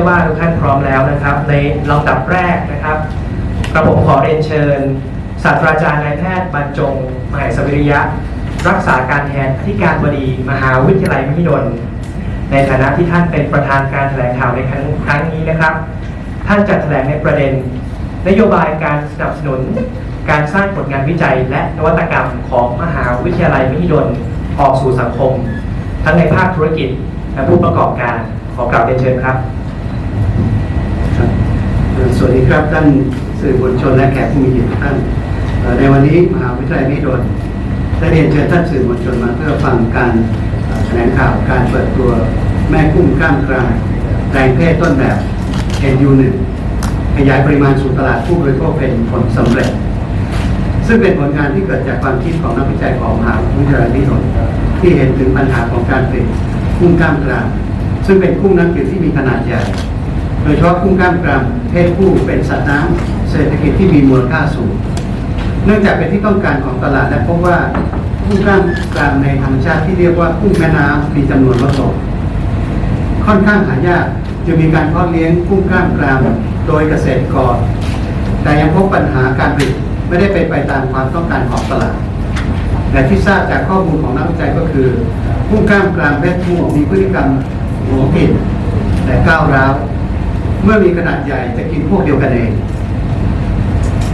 อว่าทุกท่านพร้อมแล้วนะครับ ในลำดับแรกนะครับกระผมขอเรียนเชิญ ศาสตราจารย์นายแพทย์บรรจงมหาสวิริยะ รักษาการแทนอธิการบดีมหาวิทยาลัยมหิดล ในฐานะที่ท่านเป็นประธานการแถลงข่าวในครั้งครั้งนี้นะครับ ท่านจะแถลงในประเด็น นโยบายการสนับสนุน การสร้างผลงานวิจัย และนวัตกรรมของมหาวิทยาลัยมหิดลออกสู่สังคม ทั้งในภาคธุรกิจและผู้ประกอบการขอกล่าวเรียนเชิญครับ สวัสดีครับท่านสื่อมวลชนและแขกผู้มีเกียรติทุกท่านในวันนี้มหาวิทยาลัยมหิดลได้เรียนเชิญท่านสื่อมวลชนมาเพื่อฟังการแถลงข่าวการเปิดตัวแม่กุ้งกล้ามกรามแปลงเพศต้นแบบ NU1 ขยายปริมาณสู่ตลาดผู้บริโภคเป็นผลสำเร็จ ซึ่งเป็นผลงานที่เกิดจากความคิดของนักวิจัยของมหาวิทยาลัยมหิดลที่เห็นถึงปัญหาของการผลิตกุ้งกล้ามกรามซึ่งเป็นกุ้งน้ำจืดที่มีขนาดใหญ่ โดยเฉพาะกุ้งกล้ามกรามเพศผู้เป็นสัตว์น้ำเศรษฐกิจที่มีมูลค่าสูง เนื่องจากเป็นที่ต้องการของตลาดและพบว่ากุ้งกล้ามกรามในธรรมชาติที่เรียกว่ากุ้งแม่น้ำมีจำนวนลดลงค่อนข้างหายากจึงมีการเพาะเลี้ยงกุ้งกล้ามกรามโดยเกษตรกร แต่ยังพบปัญหาการผลิตไม่ได้เป็นไปตามความต้องการของตลาดแต่ที่ทราบจากข้อมูลของนักวิจัยก็คือกุ้งกล้ามกรามเพศผู้มีพฤติกรรมหวงผิดและก้าวร้าว เมื่อมีขนาดใหญ่จะกินพวกเดียวกันเอง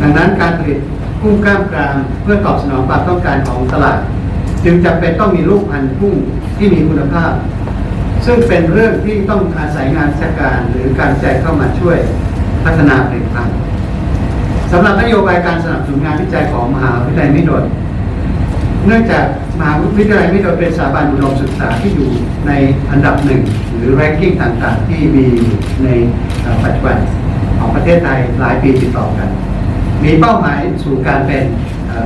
ดังนั้นการผลิตกุ้งกล้ามกรามเพื่อตอบสนองความต้องการของตลาด จึงจำเป็นต้องมีลูกพันธุ์กุ้งที่มีคุณภาพ ซึ่งเป็นเรื่องที่ต้องอาศัยงานราชการหรือการใจเข้ามาช่วยพัฒนาผลิตภัณฑ์สำหรับนโยบายการสนับสนุนงานวิจัยของมหาวิทยาลัยมิโดลเนื่องจากมหาวิทยาลัยมิโดลเป็นสถาบันอุดมศึกษาที่อยู่ในอันดับหนึ่งหรือ ranking ต่างๆ ที่มีใน ปัจจุบันของประเทศไทยหลายปีติดต่อกัน มีเป้าหมายสู่การเป็น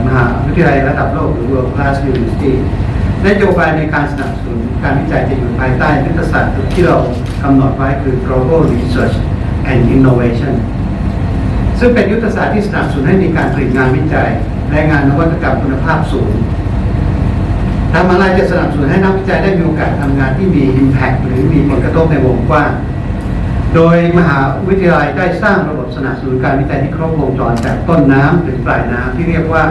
มหาวิทยาลัยระดับโลกหรือ world class university นโยบายในการสนับสนุนการวิจัยจะอยู่ภายใต้ยุทธศาสตร์ที่เรากำหนดไว้คือ global research and innovation ซึ่งเป็นยุทธศาสตร์ที่สนับสนุนให้มีการผลิตงานวิจัย และงานนวัตกรรมคุณภาพสูงทางมหาลัยจะสนับสนุนให้นักวิจัยได้มีโอกาสทำงานที่มี Impact หรือมีผลกระทบในวงกว้าง โดยมหาวิทยาลัยได้สร้างระบบสนับสนุนการวิจัยที่ครบวงจรจากต้นน้ำถึงปลายน้ำที่เรียกว่า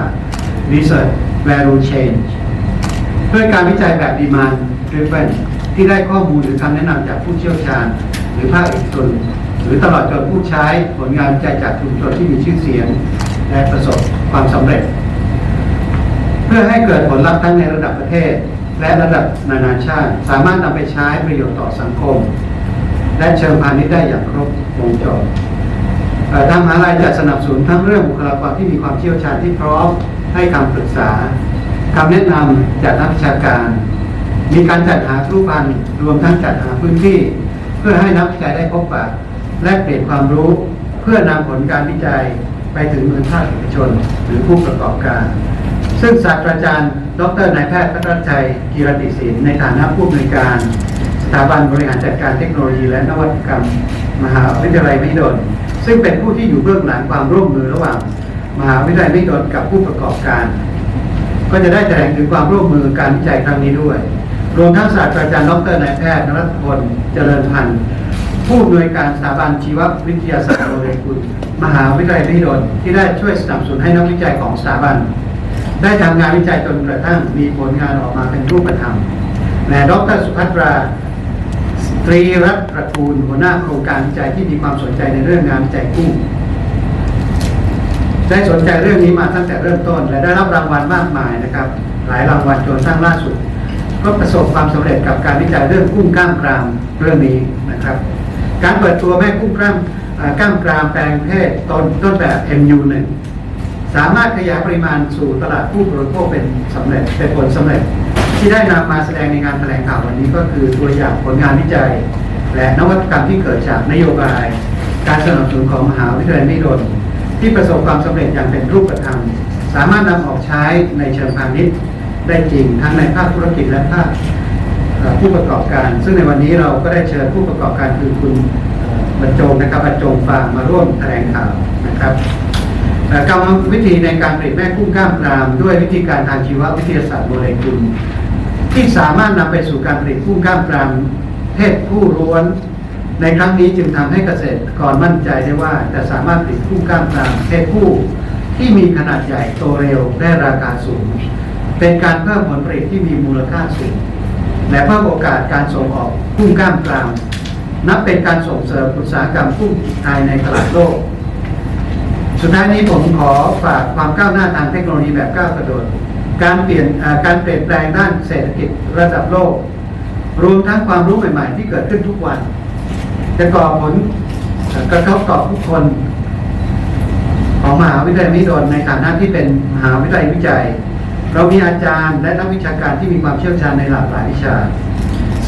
Research Value Chain ด้วยการวิจัยแบบ Demand Driven ที่ได้ข้อมูลหรือคำแนะนำจากผู้เชี่ยวชาญ หรือภาคเอกชนหรือตลอดจนผู้ใช้ผลงานวิจัยจากชุมชนที่มีชื่อเสียง และประสบความสำเร็จ เพื่อให้เกิดผลลัพธ์ทั้งในระดับประเทศ และระดับนานาชาติ สามารถนำไปใช้ประโยชน์ต่อสังคม และเชิงพาณิชย์ได้อย่างครบวงจรทางมหาลัยจะสนับสนุนทั้งเรื่องบุคลากรที่มีความเชี่ยวชาญที่พร้อมให้คำปรึกษาคำแนะนำจากนักวิชาการ มีการจัดหาครูพันธ์รวมทั้งจัดหาพื้นที่ เพื่อให้นักวิจัยได้พบปะแลกเปลี่ยนความรู้ เพื่อนำผลการวิจัยไปถึงมือภาคเอกชน หรือผู้ประกอบการ ซึ่งศาสตราจารย์ ดรนายแพทย์พัทรชัย กีรติศิลป์ในฐานะผู้อำนวยการ ถาบันบริหารจัดการเทคโนโลยีและนวัตกรรม มหาวิทยาลัยมหิดลซึ่งเป็นผู้ที่อยู่เบื้องหลังความร่วมมือระหว่าง มหาวิทยาลัยมหิดลกับผู้ประกอบการ ก็จะได้แถลงถึงความร่วมมือการวิจัยครั้งนี้ด้วย รวมทั้งศาสตราจารย์ดรนายแพทย์นรัตพลเจริญพันธ์ผู้อำนวยการสถาบันชีววิทยาศาสตร์โรเรียนกุลมหาวิทยาลัยมหิดลที่ได้ช่วยสนับสนุนให้นักวิจัยของสถาบัน ได้ทำงานวิจัยจนกระทั่งมีผลงานออกมาเป็นรูปธรรมและดรสุภัตรา ตรีรัตน์ตระกูลหัวหน้าโครงการวิจัยที่มีความสนใจในเรื่องงานวิจัยกุ้งได้สนใจเรื่องนี้มาตั้งแต่เริ่มต้น และได้รับรางวัลมากมายนะครับ หลายรางวัลจนกระทั่งล่าสุด ก็ประสบความสำเร็จกับการวิจัยเรื่องกุ้งกล้ามกรามเรื่องนี้นะครับ การเปิดตัวแม่กุ้งกล้ามกล้ามกรามแปลงเพศต้นต้นแบบ MU1 สามารถขยายปริมาณสู่ตลาดผู้บริโภคเป็นสำเร็จเป็นผลสำเร็จ ที่ได้นำมาแสดงในงานแถลงข่าววันนี้ก็คือตัวอย่างผลงานวิจัย และนวัตกรรมที่เกิดจากนโยบาย การสนับสนุนของมหาวิทยาลัยมหิดลที่ประสบความสำเร็จอย่างเป็นรูปธรรม สามารถนำออกใช้ในเชิงพาณิชย์ได้จริงทั้งในภาคธุรกิจและภาคผู้ประกอบการ ซึ่งในวันนี้เราก็ได้เชิญผู้ประกอบการคือคุณบรรจงนะครับบรรจงฟาร์มาร่วมแถลงข่าวนะครับ กรรมวิธีในการผลิตแม่กุ้งกล้ามกราม ด้วยวิธีการทางชีววิทยาศาสตร์โมเลกุลที่สามารถนำไปสู่การผลิตกุ้งกล้ามกรามเพศผู้ล้วน ในครั้งนี้จึงทำให้เกษตรกรมั่นใจได้ว่าจะสามารถผลิตกุ้งกล้ามกรามเพศผู้ที่มีขนาดใหญ่โตเร็วได้ราคาสูง เป็นการเพิ่มผลผลิตที่มีมูลค่าสูง และเพิ่มโอกาสการส่งออกกุ้งกล้ามกรามนับเป็นการส่งเสริมอุตสาหกรรมกุ้งไทยในตลาดโลก สุดท้ายนี้ผมขอฝากความก้าวหน้าทางเทคโนโลยีแบบก้าวกระโดด การเปลี่ยนการเปลี่ยนแปลงด้านเศรษฐกิจระดับโลก รวมทั้งความรู้ใหม่ ๆ ที่เกิดขึ้นทุกวัน จะก่อผลกระทบต่อผู้คน ของมหาวิทยาลัยมหิดลในฐานะที่เป็นมหาวิทยาลัยวิจัย เรามีอาจารย์และนักวิชาการที่มีความเชี่ยวชาญในหลากหลายวิชา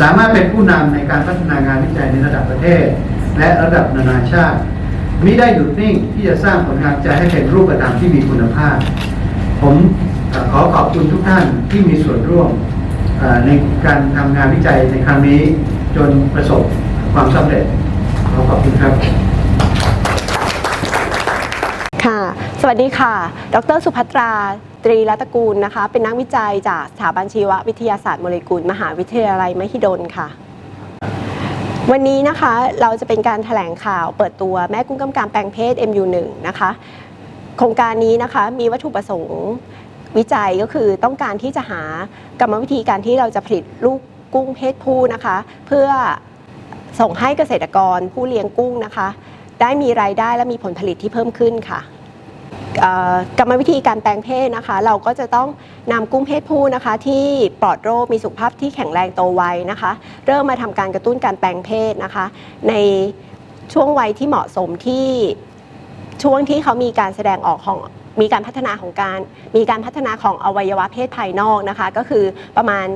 สามารถเป็นผู้นำในการพัฒนางานวิจัยในระดับประเทศ และระดับนานาชาติ มิได้หยุดนิ่งที่จะสร้างผลงานวิจัยให้เป็นรูปธรรมที่มีคุณภาพ ผมขอขอบคุณทุกท่านที่มีส่วนร่วมในการทำงานวิจัยในครั้งนี้จนประสบความสำเร็จ ขอขอบคุณครับ ค่ะ สวัสดีค่ะ ดรสุภัตราตรีรัตกูลนะคะ เป็นนักวิจัยจากสถาบันชีววิทยาศาสตร์โมเลกุล มหาวิทยาลัยมหิดลค่ะ วันนี้นะคะเราจะเป็นการถแถลงข่าวเปิดตัวแม่กุ้งกำกามแปลงเพศ MU1 นะคะ โครงการนี้นะคะมีวัตถุประสงค์วิจัยก็คือต้องการที่จะหากรรมวิธีการที่เราจะผลิตลูกกุ้งเพศผู้นะคะ เพื่อส่งให้เกษตรกรผู้เลี้ยงกุ้งนะคะ ได้มีรายได้และมีผลผลิตที่เพิ่มขึ้นค่ะ กรรมวิธีการแปลงเพศนะคะ เราก็จะต้องนำกุ้งเพศผู้นะคะ ที่ปลอดโรคมีสุขภาพที่แข็งแรงโตไวนะคะ เริ่มมาทำการกระตุ้นการแปลงเพศนะคะ ในช่วงวัยที่เหมาะสมที่ช่วงที่เขามีการแสดงออกของมีการพัฒนาของการมีการพัฒนาของอวัยวะเพศภายนอกนะคะ ก็คือประมาณ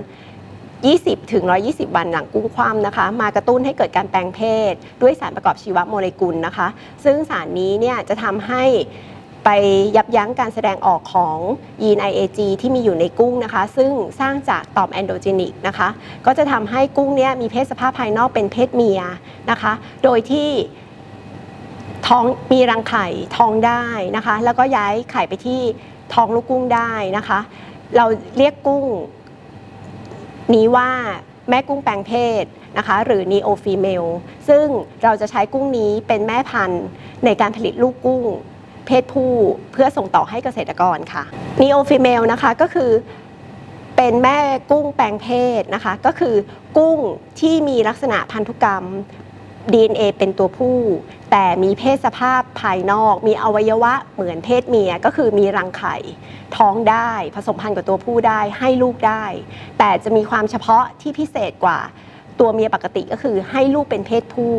20 ถึง 120 วันหลังกุ้งคว่ำนะคะ มากระตุ้นให้เกิดการแปลงเพศ ด้วยสารประกอบชีวโมเลกุลนะคะ ซึ่งสารนี้เนี่ยจะทำให้ ไปยับยั้งการแสดงออกของยีน IAG ที่มีอยู่ในกุ้งนะคะ ซึ่งสร้างจากต่อมแอนโดเจนิกนะคะ ก็จะทำให้กุ้งเนี่ยมีเพศสภาพภายนอกเป็นเพศเมียนะคะ โดยที่ท้องมีรังไข่ท้องได้นะคะ แล้วก็ย้ายไข่ไปที่ท้องลูกกุ้งได้นะคะ เราเรียกกุ้ง นี้ว่าแม่กุ้งแปลงเพศนะคะ หรือ neo female ซึ่งเราจะใช้กุ้งนี้เป็นแม่พันธุ์ในการผลิตลูกกุ้ง เพศผู้เพื่อส่งต่อให้เกษตรกรค่ะ neo female นะคะก็คือเป็นแม่กุ้งแปลงเพศนะคะ ก็คือกุ้งที่มีลักษณะพันธุกรรม DNA เป็นตัวผู้ แต่มีเพศสภาพภายนอก มีอวัยวะเหมือนเพศเมียก็คือมีรังไข่ท้องได้ ผสมพันธุ์กับตัวผู้ได้ให้ลูกได้ แต่จะมีความเฉพาะที่พิเศษกว่าตัวเมียปกติก็คือให้ลูกเป็นเพศผู้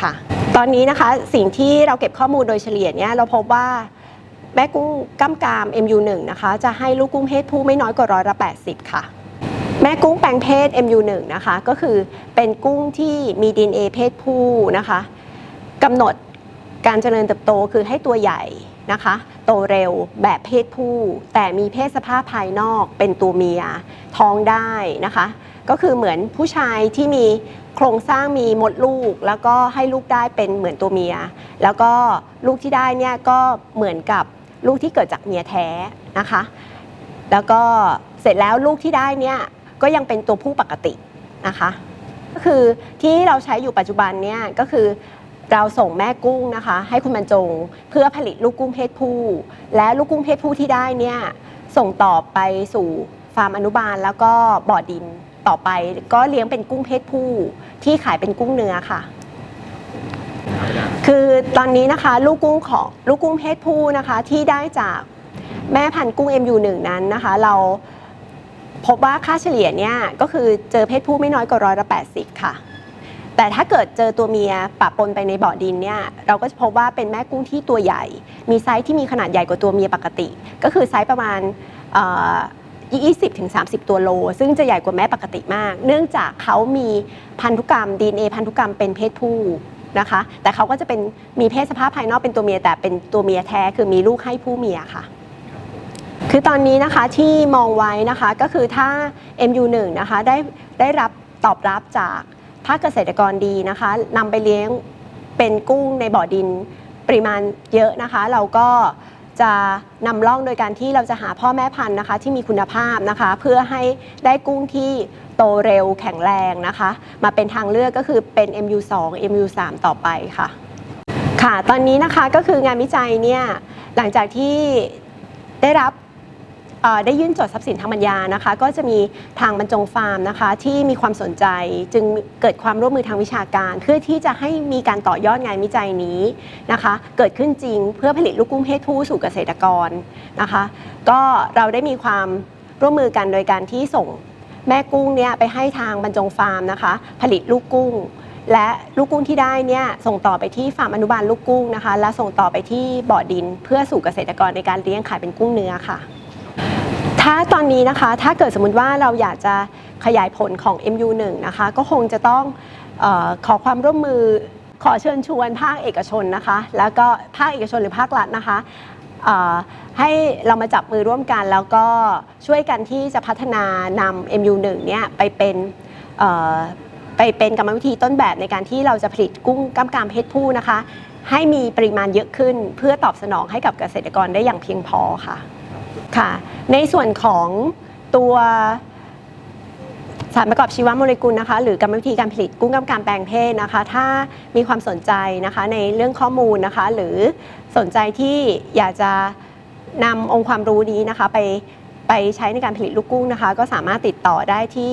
ค่ะ ตอนนี้นะคะสิ่งที่เราเก็บข้อมูลโดยเฉลี่ยเนี่ยเราพบว่าแม่กุ้งก้ามกาม MU1 นะคะจะให้ลูกกุ้งเพศผู้ไม่น้อยกว่าร้อยละ80 ค่ะ แม่กุ้งแปลงเพศ MU1 นะคะก็คือเป็นกุ้งที่มี DNA เพศผู้นะคะกำหนดการเจริญเติบโตคือให้ตัวใหญ่นะคะ โตเร็วแบบเพศผู้ แต่มีเพศสภาพภายนอกเป็นตัวเมียท้องได้นะคะ ก็คือเหมือนผู้ชายที่มี โครงสร้างมีมดลูก แล้วก็ให้ลูกได้เป็นเหมือนตัวเมีย แล้วก็ลูกที่ได้เนี่ยก็เหมือนกับลูกที่เกิดจากเมียแท้นะคะ แล้วก็เสร็จแล้วลูกที่ได้เนี่ยก็ยังเป็นตัวผู้ปกตินะคะ ก็คือที่เราใช้อยู่ปัจจุบันเนี่ยก็คือเราส่งแม่กุ้งนะคะ ให้คุณบรรจงเพื่อผลิตลูกกุ้งเพศผู้ และลูกกุ้งเพศผู้ที่ได้เนี่ยส่งต่อไปสู่ฟาร์มอนุบาลแล้วก็บ่อดิน ต่อไป ก็เลี้ยงเป็นกุ้งเพศผู้ที่ขายเป็นกุ้งเนื้อค่ะ คือตอนนี้นะคะลูกกุ้งของลูกกุ้งเพศผู้นะคะที่ได้จากแม่พันธุ์กุ้ง MU1 นั้นนะคะ เราพบว่าค่าเฉลี่ยเนี่ยก็คือเจอเพศผู้ไม่น้อยกว่าร้อยละ80ค่ะ แต่ถ้าเกิดเจอตัวเมียปะปนไปในบ่อดินเนี่ยเราก็จะพบว่าเป็นแม่กุ้งที่ตัวใหญ่ มีไซส์ที่มีขนาดใหญ่กว่าตัวเมียปกติ ก็คือไซส์ประมาณ 20ถึง30 ตัวโล ซึ่งจะใหญ่กว่าแม่ปกติมาก เนื่องจากเขามีพันธุกรรม DNA พันธุกรรมเป็นเพศผู้นะคะ แต่เขาก็จะเป็นมีเพศสภาพภายนอกเป็นตัวเมียแต่เป็นตัวเมียแท้คือมีลูกให้ผู้เมียค่ะ คือตอนนี้นะคะที่มองไว้นะคะก็คือถ้า MU1 นะคะได้ได้รับตอบรับจากภาคเกษตรกรดีนะคะนำไปเลี้ยงเป็นกุ้งในบ่อดินปริมาณเยอะนะคะ เราก็ จะนำร่องโดยการที่เราจะหาพ่อแม่พันธุ์นะคะ ที่มีคุณภาพนะคะ เพื่อให้ได้กุ้งที่โตเร็วแข็งแรงนะคะ มาเป็นทางเลือกก็คือเป็น MU2 MU3 ต่อไปค่ะ ค่ะ ตอนนี้นะคะก็คืองานวิจัยเนี่ยหลังจากที่ได้รับ ได้ยื่นจดทรัพย์สินทางปัญญานะคะ ก็จะมีทางบรรจงฟาร์มนะคะ ที่มีความสนใจจึงเกิดความร่วมมือทางวิชาการ เพื่อที่จะให้มีการต่อยอดงานวิจัยนี้นะคะ เกิดขึ้นจริงเพื่อผลิตลูกกุ้งเพศผู้สู่เกษตรกรนะคะ ก็เราได้มีความร่วมมือกันโดยการที่ส่งแม่กุ้งเนี่ยไปให้ทางบรรจงฟาร์มนะคะ ผลิตลูกกุ้ง และลูกกุ้งที่ได้เนี่ยส่งต่อไปที่ฟาร์มอนุบาลลูกกุ้งนะคะ และส่งต่อไปที่บ่อดินเพื่อสู่เกษตรกรในการเลี้ยงขายเป็นกุ้งเนื้อค่ะ ถ้าตอนนี้นะคะถ้าเกิดสมมติว่าเราอยากจะขยายผลของ MU1 นะคะก็คงจะต้องออขอความร่วมมือขอเชิญชวนภาคเอกชนนะคะ แล้วก็ภาคเอกชนหรือภาครัฐนะคะให้เรามาจับมือร่วมกัน แล้วก็ช่วยกันที่จะพัฒนานำ MU1 เนี่ยไปเป็นไปเป็นกรรมวิธีต้นแบบในการที่เราจะผลิตกุ้งกล้ามกรามเพศผู้นะคะ ให้มีปริมาณเยอะขึ้นเพื่อตอบสนองให้กับเกษตรกรได้อย่างเพียงพอค่ะ ค่ะ ในส่วนของตัวสารประกอบชีวโมเลกุลนะคะ หรือกรรมวิธีการผลิตกุ้งกล้ามกรามแปลงเพศนะคะ ถ้ามีความสนใจนะคะในเรื่องข้อมูลนะคะ หรือสนใจที่อยากจะนำองค์ความรู้นี้นะคะ ไปไปใช้ในการผลิตลูกกุ้งนะคะ ก็สามารถติดต่อได้ที่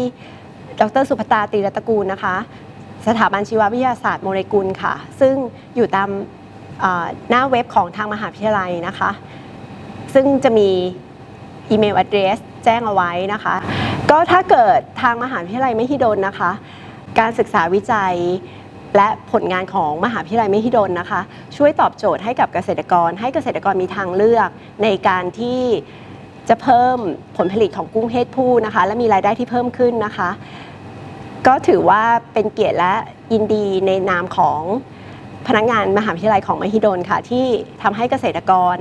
ดรสุภตาตีรัตกูลนะคะ สถาบันชีววิทยาศาสตร์โมเลกุลค่ะ ซึ่งอยู่ตามหน้าเว็บของทางมหาวิทยาลัยนะคะ ซึ่งจะมี อีเมล address แจ้งเอาไว้นะคะ ก็ถ้าเกิดทางมหาวิทยาลัยมหิดลนะคะ การศึกษาวิจัยและผลงานของมหาวิทยาลัยมหิดลนะคะ ช่วยตอบโจทย์ให้กับเกษตรกร ให้เกษตรกรมีทางเลือกในการที่จะเพิ่มผลผลิตของกุ้งเพศผู้นะคะ และมีรายได้ที่เพิ่มขึ้นนะคะ ก็ถือว่าเป็นเกียรติและยินดีในนามของพนักงงานมหาวิทยาลัยของมหิดลค่ะ ที่ทำให้เกษตรกร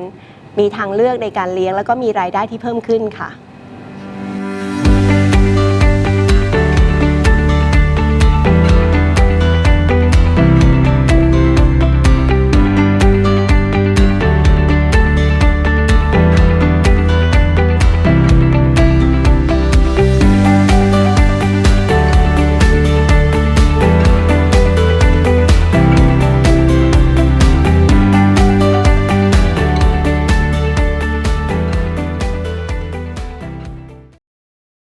มีทางเลือกในการเลี้ยง แล้วก็มีรายได้ที่เพิ่มขึ้นค่ะ